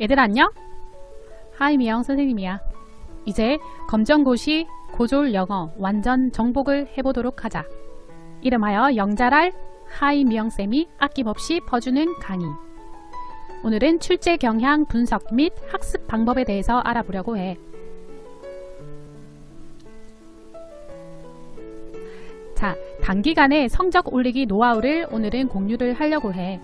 얘들 안녕? 하이미영 선생님이야. 이제 검정고시 고졸 영어 완전 정복을 해보도록 하자. 이름하여 영자랄 하이미영쌤이 아낌없이 퍼주는 강의. 오늘은 출제 경향 분석 및 학습 방법에 대해서 알아보려고 해. 자, 단기간에 성적 올리기 노하우를 오늘은 공유를 하려고 해.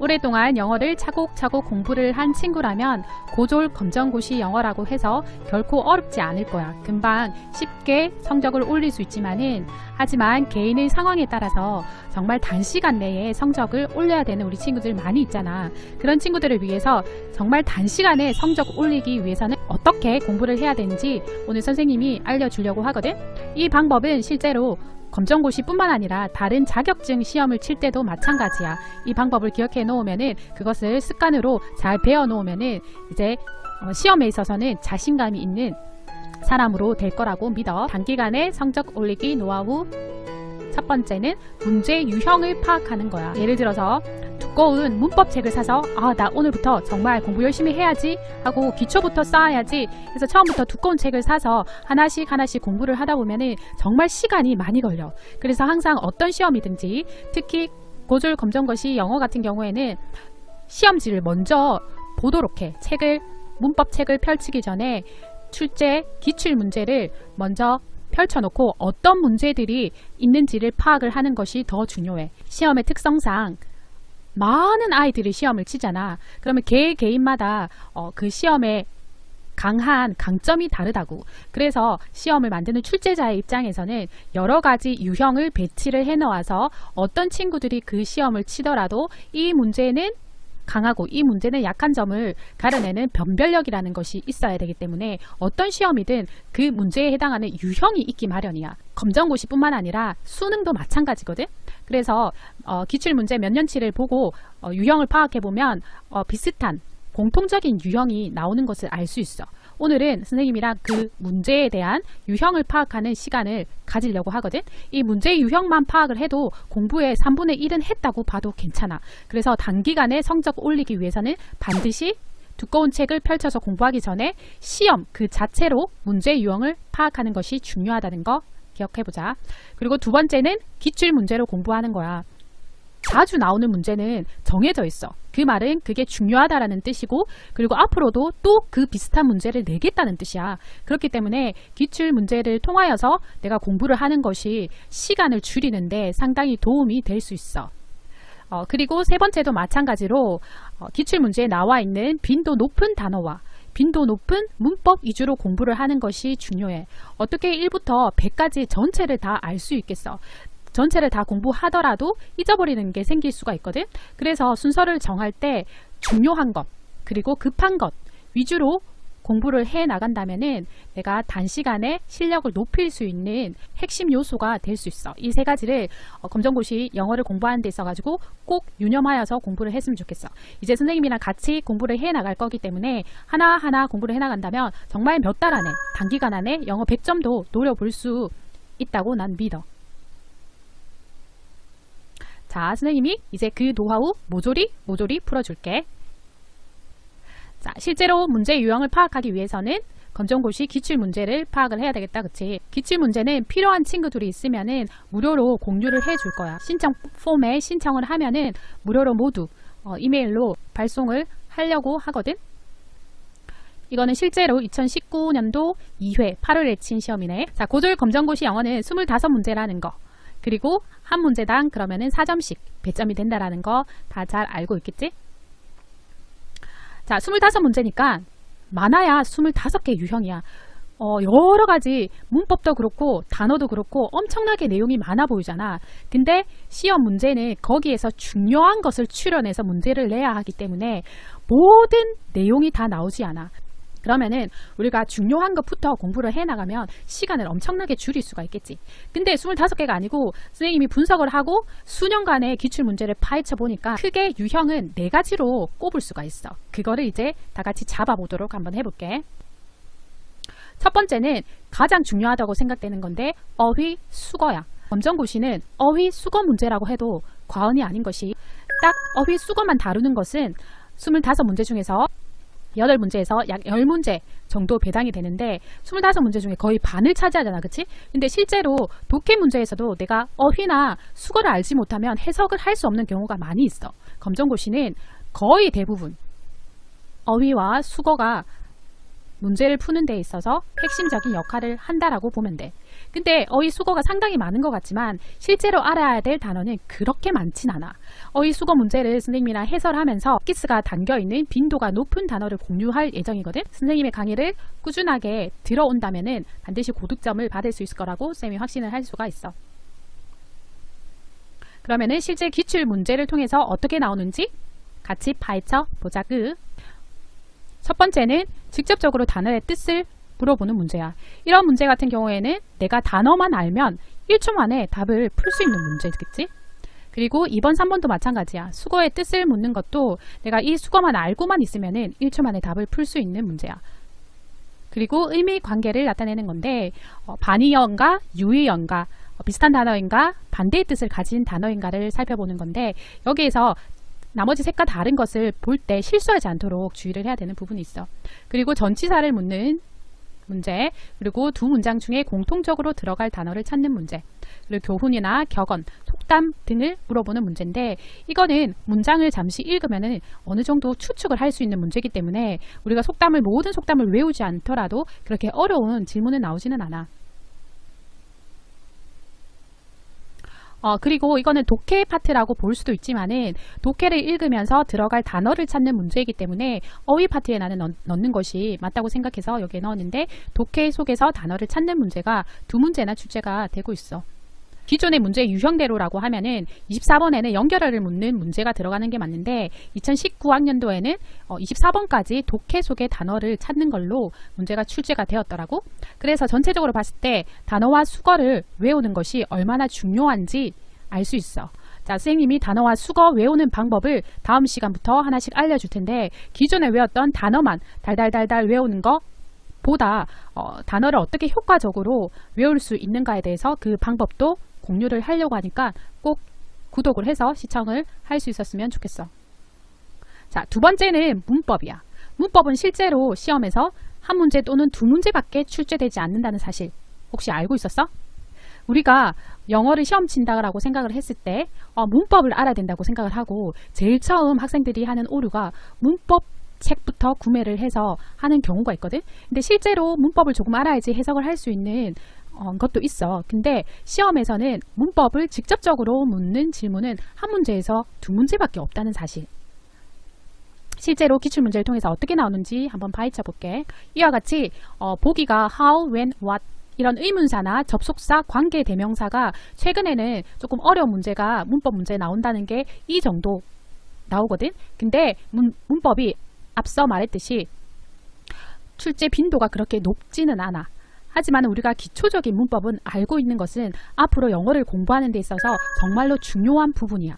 오랫동안 영어를 차곡차곡 공부를 한 친구라면 고졸 검정고시 영어라고 해서 결코 어렵지 않을 거야. 금방 쉽게 성적을 올릴 수 있지만은 하지만 개인의 상황에 따라서 정말 단시간 내에 성적을 올려야 되는 우리 친구들 많이 있잖아. 그런 친구들을 위해서 정말 단시간에 성적 올리기 위해서는 어떻게 공부를 해야 되는지 오늘 선생님이 알려주려고 하거든. 이 방법은 실제로 검정고시뿐만 아니라 다른 자격증 시험을 칠 때도 마찬가지야. 이 방법을 기억해 놓으면은 그것을 습관으로 잘 배워 놓으면은 이제 어, 시험에 있어서는 자신감이 있는 사람으로 될 거라고 믿어. 단기간에 성적 올리기 노하우 첫 번째는 문제 유형을 파악하는 거야. 예를 들어서 두꺼운 문법책을 사서 아 나 오늘부터 정말 공부 열심히 해야지 하고 기초부터 쌓아야지 그래서 처음부터 두꺼운 책을 사서 하나씩 하나씩 공부를 하다 보면은 정말 시간이 많이 걸려. 그래서 항상 어떤 시험이든지 특히 고졸 검정고시 영어 같은 경우에는 시험지를 먼저 보도록 해. 책을 문법책을 펼치기 전에 출제 기출 문제를 먼저 펼쳐놓고 어떤 문제들이 있는지를 파악을 하는 것이 더 중요해. 시험의 특성상 많은 아이들이 시험을 치잖아. 그러면 개 개인마다 어, 그 시험에 강한 강점이 다르다고. 그래서 시험을 만드는 출제자의 입장에서는 여러 가지 유형을 배치를 해 놓아서 어떤 친구들이 그 시험을 치더라도 이 문제는 강하고 이 문제는 약한 점을 가려내는 변별력이라는 것이 있어야 되기 때문에 어떤 시험이든 그 문제에 해당하는 유형이 있기 마련이야. 검정고시뿐만 아니라 수능도 마찬가지거든. 그래서 어, 기출 문제 몇 년치를 보고 어, 유형을 파악해 보면 어, 비슷한 공통적인 유형이 나오는 것을 알 수 있어. 오늘은 선생님이랑 그 문제에 대한 유형을 파악하는 시간을 가지려고 하거든. 이 문제 유형만 파악을 해도 공부의 3분의 1은 했다고 봐도 괜찮아. 그래서 단기간에 성적 올리기 위해서는 반드시 두꺼운 책을 펼쳐서 공부하기 전에 시험 그 자체로 문제 유형을 파악하는 것이 중요하다는 거 기억해보자. 그리고 두 번째는 기출 문제로 공부하는 거야. 자주 나오는 문제는 정해져 있어. 그 말은 그게 중요하다라는 뜻이고, 그리고 앞으로도 또 그 비슷한 문제를 내겠다는 뜻이야. 그렇기 때문에 기출 문제를 통하여서 내가 공부를 하는 것이 시간을 줄이는데 상당히 도움이 될 수 있어. 어, 그리고 세 번째도 마찬가지로 어, 기출 문제에 나와 있는 빈도 높은 단어와 빈도 높은 문법 위주로 공부를 하는 것이 중요해. 어떻게 1부터 100까지 전체를 다 알 수 있겠어. 전체를 다 공부하더라도 잊어버리는 게 생길 수가 있거든. 그래서 순서를 정할 때 중요한 것, 그리고 급한 것 위주로 공부를 해 나간다면은 내가 단시간에 실력을 높일 수 있는 핵심 요소가 될 수 있어. 이 세 가지를 어, 검정고시 영어를 공부하는 데 있어 가지고 꼭 유념하여서 공부를 했으면 좋겠어. 이제 선생님이랑 같이 공부를 해 나갈 거기 때문에 하나하나 공부를 해 나간다면 정말 몇 달 안에, 단기간 안에 영어 100점도 노려볼 수 있다고 난 믿어. 자, 선생님이 이제 그 노하우 모조리 모조리 풀어줄게. 자, 실제로 문제 유형을 파악하기 위해서는 검정고시 기출 문제를 파악을 해야 되겠다, 그치? 기출 문제는 필요한 친구들이 있으면은 무료로 공유를 해줄 거야. 신청 폼에 신청을 하면은 무료로 모두 어, 이메일로 발송을 하려고 하거든. 이거는 실제로 2019년도 2회 8월에 친 시험이네. 자, 고졸 검정고시 영어는 25문제라는 거. 그리고 한 문제당 그러면은 4점씩 배점이 된다라는 거 다 잘 알고 있겠지? 자, 25문제니까 많아야 25개 유형이야. 어, 여러 가지 문법도 그렇고 단어도 그렇고 엄청나게 내용이 많아 보이잖아. 근데 시험 문제는 거기에서 중요한 것을 추려내서 문제를 내야 하기 때문에 모든 내용이 다 나오지 않아. 그러면은 우리가 중요한 것부터 공부를 해 나가면 시간을 엄청나게 줄일 수가 있겠지. 근데 25개가 아니고 선생님이 분석을 하고 수년간의 기출 문제를 파헤쳐 보니까 크게 유형은 네 가지로 꼽을 수가 있어. 그거를 이제 다 같이 잡아보도록 한번 해볼게. 첫 번째는 가장 중요하다고 생각되는 건데 어휘 수거야. 검정고시는 어휘 수거 문제라고 해도 과언이 아닌 것이 딱 어휘 수거만 다루는 것은 25문제 중에서 8문제에서 약 10문제 정도 배당이 되는데 25문제 중에 거의 반을 차지하잖아. 그치? 근데 실제로 독해 문제에서도 내가 어휘나 수거를 알지 못하면 해석을 할 수 없는 경우가 많이 있어. 검정고시는 거의 대부분 어휘와 수거가 문제를 푸는 데 있어서 핵심적인 역할을 한다라고 보면 돼. 근데 어휘 수거가 상당히 많은 것 같지만 실제로 알아야 될 단어는 그렇게 많진 않아. 어휘 수거 문제를 선생님이랑 해설하면서 키스가 담겨 있는 빈도가 높은 단어를 공유할 예정이거든. 선생님의 강의를 꾸준하게 들어온다면 은 반드시 고득점을 받을 수 있을 거라고 쌤이 확신을 할 수가 있어. 그러면은 실제 기출 문제를 통해서 어떻게 나오는지 같이 파헤쳐 보자구. 첫 번째는 직접적으로 단어의 뜻을 물어보는 문제야. 이런 문제 같은 경우에는 내가 단어만 알면 1초 만에 답을 풀 수 있는 문제겠지? 그리고 2번, 3번도 마찬가지야. 수거의 뜻을 묻는 것도 내가 이 수거만 알고만 있으면은 1초 만에 답을 풀 수 있는 문제야. 그리고 의미 관계를 나타내는 건데 어, 반의어인가 유의어인가 어, 비슷한 단어인가 반대의 뜻을 가진 단어인가를 살펴보는 건데 여기에서 나머지 색과 다른 것을 볼 때 실수하지 않도록 주의를 해야 되는 부분이 있어. 그리고 전치사를 묻는 문제, 그리고 두 문장 중에 공통적으로 들어갈 단어를 찾는 문제, 그리고 교훈이나 격언, 속담 등을 물어보는 문제인데 이거는 문장을 잠시 읽으면은 어느 정도 추측을 할 수 있는 문제이기 때문에 우리가 속담을 모든 속담을 외우지 않더라도 그렇게 어려운 질문은 나오지는 않아. 어, 그리고 이거는 독해 파트라고 볼 수도 있지만은 독해를 읽으면서 들어갈 단어를 찾는 문제이기 때문에 어휘 파트에 나는 넣, 넣는 것이 맞다고 생각해서 여기에 넣었는데 독해 속에서 단어를 찾는 문제가 두 문제나 출제가 되고 있어. 기존의 문제 유형대로라고 하면은 24번에는 연결어를 묻는 문제가 들어가는 게 맞는데 2019학년도에는 어, 24번까지 독해 속의 단어를 찾는 걸로 문제가 출제가 되었더라고. 그래서 전체적으로 봤을 때 단어와 수거를 외우는 것이 얼마나 중요한지 알 수 있어. 자, 선생님이 단어와 수거 외우는 방법을 다음 시간부터 하나씩 알려줄 텐데 기존에 외웠던 단어만 달달달달 외우는 거 보다 어, 단어를 어떻게 효과적으로 외울 수 있는가에 대해서 그 방법도 공유를 하려고 하니까 꼭 구독을 해서 시청을 할 수 있었으면 좋겠어. 자, 두 번째는 문법이야. 문법은 실제로 시험에서 한 문제 또는 두 문제밖에 출제되지 않는다는 사실 혹시 알고 있었어? 우리가 영어를 시험 친다라고 생각을 했을 때 어, 문법을 알아야 된다고 생각을 하고 제일 처음 학생들이 하는 오류가 문법 책부터 구매를 해서 하는 경우가 있거든. 근데 실제로 문법을 조금 알아야지 해석을 할 수 있는 어, 것도 있어. 근데 시험에서는 문법을 직접적으로 묻는 질문은 한 문제에서 두 문제밖에 없다는 사실. 실제로 기출문제를 통해서 어떻게 나오는지 한번 파헤쳐 볼게. 이와 같이 어, 보기가 how, when, what 이런 의문사나 접속사, 관계 대명사가 최근에는 조금 어려운 문제가 문법 문제에 나온다는 게 이 정도 나오거든. 근데 문, 문법이 앞서 말했듯이 출제 빈도가 그렇게 높지는 않아. 하지만 우리가 기초적인 문법은 알고 있는 것은 앞으로 영어를 공부하는 데 있어서 정말로 중요한 부분이야.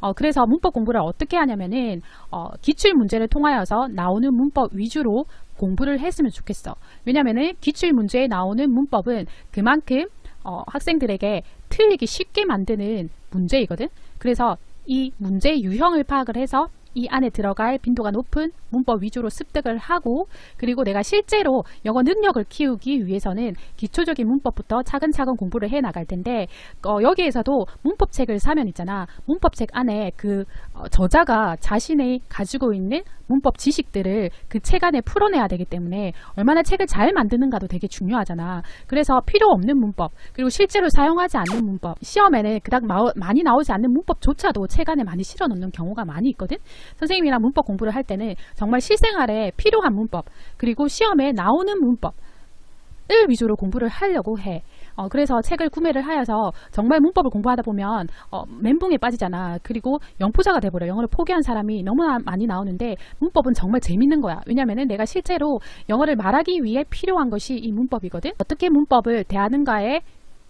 어, 그래서 문법 공부를 어떻게 하냐면은 어, 기출 문제를 통하여서 나오는 문법 위주로 공부를 했으면 좋겠어. 왜냐면은 기출 문제에 나오는 문법은 그만큼 어, 학생들에게 틀리기 쉽게 만드는 문제이거든. 그래서 이 문제 유형을 파악을 해서 이 안에 들어갈 빈도가 높은 문법 위주로 습득을 하고 그리고 내가 실제로 영어 능력을 키우기 위해서는 기초적인 문법부터 차근차근 공부를 해 나갈 텐데 어, 여기에서도 문법책을 사면 있잖아. 문법책 안에 그 어, 저자가 자신의 가지고 있는 문법 지식들을 그 책 안에 풀어내야 되기 때문에 얼마나 책을 잘 만드는가도 되게 중요하잖아 그래서 필요 없는 문법 그리고 실제로 사용하지 않는 문법 시험에는 그닥 많이 나오지 않는 문법조차도 책 안에 많이 실어 놓는 경우가 많이 있거든 선생님이랑 문법 공부를 할 때는 정말 실생활에 필요한 문법 그리고 시험에 나오는 문법 을 위주로 공부를 하려고 해. 어, 그래서 책을 구매를 하여서 정말 문법을 공부하다 보면 어, 멘붕에 빠지잖아. 그리고 영포자가 돼버려. 영어를 포기한 사람이 너무나 많이 나오는데 문법은 정말 재밌는 거야. 왜냐면은 내가 실제로 영어를 말하기 위해 필요한 것이 이 문법이거든. 어떻게 문법을 대하는가에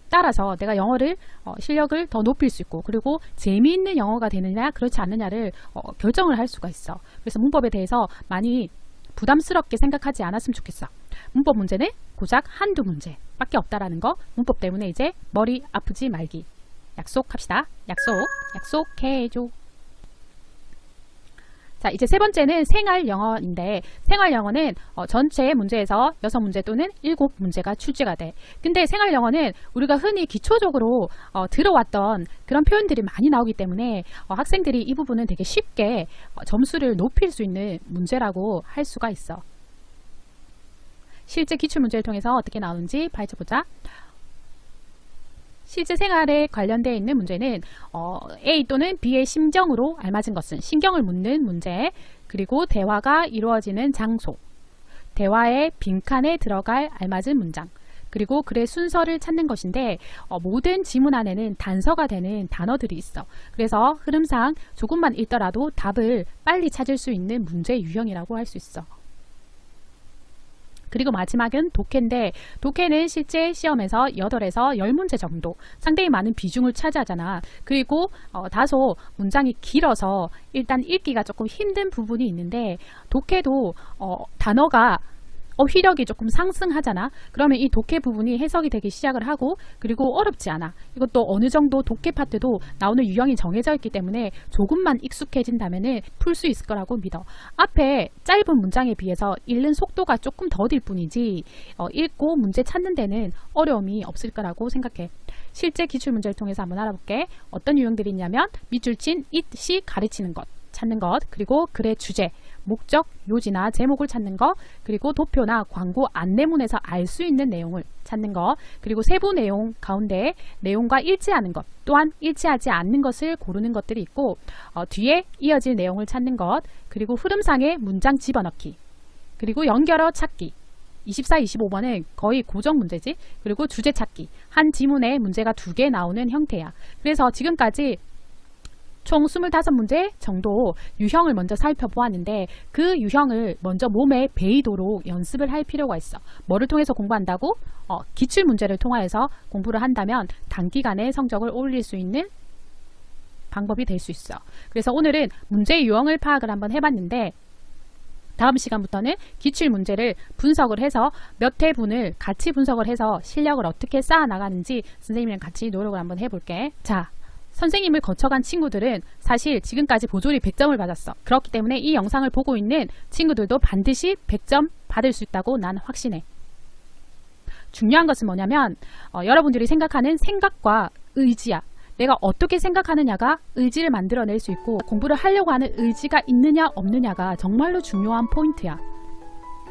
따라서 내가 영어를 어, 실력을 더 높일 수 있고 그리고 재미있는 영어가 되느냐 그렇지 않느냐를 어, 결정을 할 수가 있어. 그래서 문법에 대해서 많이 부담스럽게 생각하지 않았으면 좋겠어. 문법 문제는 고작 한두 문제밖에 없다라는 거 문법 때문에 이제 머리 아프지 말기 약속합시다. 약속 약속해줘. 자, 이제 세 번째는 생활 영어인데 생활 영어는 어, 전체 문제에서 6문제 또는 7문제가 출제가 돼. 근데 생활 영어는 우리가 흔히 기초적으로 어, 들어왔던 그런 표현들이 많이 나오기 때문에 어, 학생들이 이 부분은 되게 쉽게 어, 점수를 높일 수 있는 문제라고 할 수가 있어. 실제 기출 문제를 통해서 어떻게 나오는지 파헤쳐 보자. 실제 생활에 관련되어 있는 문제는 어, A 또는 B의 심정으로 알맞은 것은 신경을 묻는 문제, 그리고 대화가 이루어지는 장소, 대화의 빈칸에 들어갈 알맞은 문장, 그리고 글의 순서를 찾는 것인데 어, 모든 지문 안에는 단서가 되는 단어들이 있어. 그래서 흐름상 조금만 읽더라도 답을 빨리 찾을 수 있는 문제 유형이라고 할 수 있어. 그리고 마지막은 독해인데 독해는 실제 시험에서 8에서 10문제 정도 상당히 많은 비중을 차지하잖아. 그리고 어, 다소 문장이 길어서 일단 읽기가 조금 힘든 부분이 있는데 독해도 어, 단어가 어휘력이 조금 상승하잖아. 그러면 이 독해 부분이 해석이 되기 시작을 하고 그리고 어렵지 않아. 이것도 어느 정도 독해 파트도 나오는 유형이 정해져 있기 때문에 조금만 익숙해진다면 풀 수 있을 거라고 믿어. 앞에 짧은 문장에 비해서 읽는 속도가 조금 더딜 뿐이지 어, 읽고 문제 찾는 데는 어려움이 없을 거라고 생각해. 실제 기출 문제를 통해서 한번 알아볼게. 어떤 유형들이 있냐면 밑줄 친 it이 가르치는 것. 찾는 것, 그리고 글의 주제, 목적, 요지나 제목을 찾는 것, 그리고 도표나 광고 안내문에서 알 수 있는 내용을 찾는 것, 그리고 세부 내용 가운데 내용과 일치하는 것, 또한 일치하지 않는 것을 고르는 것들이 있고, 어, 뒤에 이어질 내용을 찾는 것, 그리고 흐름상의 문장 집어넣기, 그리고 연결어 찾기, 24, 25번은 거의 고정 문제지. 그리고 주제 찾기. 한 지문에 문제가 두 개 나오는 형태야. 그래서 지금까지 총 25문제 정도 유형을 먼저 살펴보았는데 그 유형을 먼저 몸에 배이도록 연습을 할 필요가 있어. 뭐를 통해서 공부한다고? 어, 기출 문제를 통하여서 공부를 한다면 단기간에 성적을 올릴 수 있는 방법이 될 수 있어. 그래서 오늘은 문제 유형을 파악을 한번 해봤는데 다음 시간부터는 기출 문제를 분석을 해서 몇 회분을 같이 분석을 해서 실력을 어떻게 쌓아 나가는지 선생님이랑 같이 노력을 한번 해볼게. 자, 선생님을 거쳐간 친구들은 사실 지금까지 보조리 100점을 받았어. 그렇기 때문에 이 영상을 보고 있는 친구들도 반드시 100점 받을 수 있다고 난 확신해. 중요한 것은 뭐냐면 어, 여러분들이 생각하는 생각과 의지야. 내가 어떻게 생각하느냐가 의지를 만들어낼 수 있고 공부를 하려고 하는 의지가 있느냐 없느냐가 정말로 중요한 포인트야.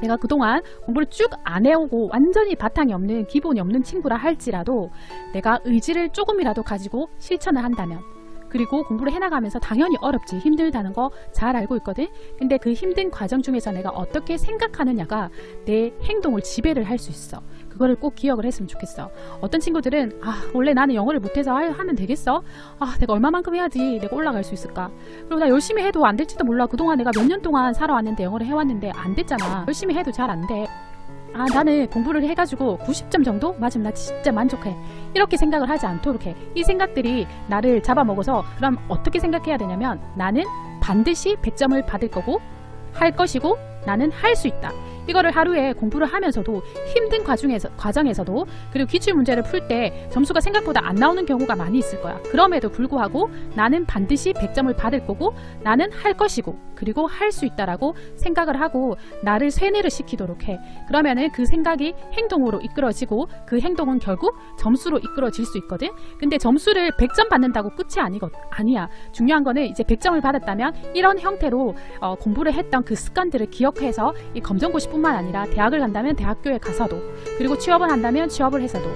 내가 그동안 공부를 쭉 안 해오고 완전히 바탕이 없는 기본이 없는 친구라 할지라도 내가 의지를 조금이라도 가지고 실천을 한다면 그리고 공부를 해나가면서 당연히 어렵지 힘들다는 거 잘 알고 있거든. 근데 그 힘든 과정 중에서 내가 어떻게 생각하느냐가 내 행동을 지배를 할 수 있어. 그거를 꼭 기억을 했으면 좋겠어. 어떤 친구들은 아 원래 나는 영어를 못해서 하- 하면 되겠어? 아 내가 얼마만큼 해야지 내가 올라갈 수 있을까? 그리고 나 열심히 해도 안 될지도 몰라. 그동안 내가 몇 년 동안 살아왔는데 영어를 해왔는데 안 됐잖아. 열심히 해도 잘 안 돼. 아 나는 공부를 해가지고 90점 정도? 맞으면 나 진짜 만족해 이렇게 생각을 하지 않도록 해. 이 생각들이 나를 잡아먹어서 그럼 어떻게 생각해야 되냐면 나는 반드시 100점을 받을 거고 할 것이고 나는 할 수 있다 이거를 하루에 공부를 하면서도 힘든 과정에서, 과정에서도 그리고 기출 문제를 풀 때 점수가 생각보다 안 나오는 경우가 많이 있을 거야. 그럼에도 불구하고 나는 반드시 100점을 받을 거고 나는 할 것이고 그리고 할 수 있다라고 생각을 하고 나를 쇠뇌를 시키도록 해. 그러면은 그 생각이 행동으로 이끌어지고 그 행동은 결국 점수로 이끌어질 수 있거든. 근데 점수를 100점 받는다고 끝이 아니거, 아니야. 중요한 거는 이제 100점을 받았다면 이런 형태로 어, 공부를 했던 그 습관들을 기억해서 이 검정고시뿐 만 아니라 대학을 간다면 대학교에 가서도 그리고 취업을 한다면 취업을 해서도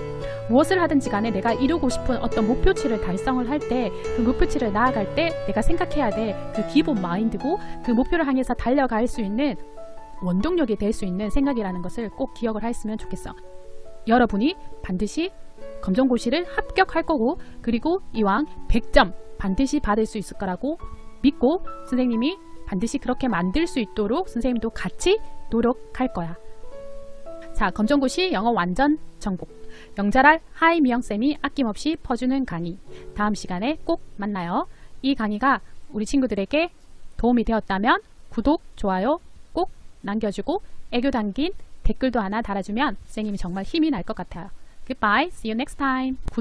무엇을 하든지 간에 내가 이루고 싶은 어떤 목표치를 달성을 할 때 그 목표치를 나아갈 때 내가 생각해야 될 그 기본 마인드고 그 목표를 향해서 달려갈 수 있는 원동력이 될 수 있는 생각이라는 것을 꼭 기억을 했으면 좋겠어. 여러분이 반드시 검정고시를 합격할 거고 그리고 이왕 100점 반드시 받을 수 있을 거라고 믿고 선생님이 반드시 그렇게 만들 수 있도록 선생님도 같이 노력할 거야. 자, 검정고시 영어 완전 정복. 영자랄 하이 미영쌤이 아낌없이 퍼주는 강의. 다음 시간에 꼭 만나요. 이 강의가 우리 친구들에게 도움이 되었다면 구독, 좋아요 꼭 남겨주고 애교 담긴 댓글도 하나 달아주면 선생님이 정말 힘이 날 것 같아요. Goodbye. See you next time.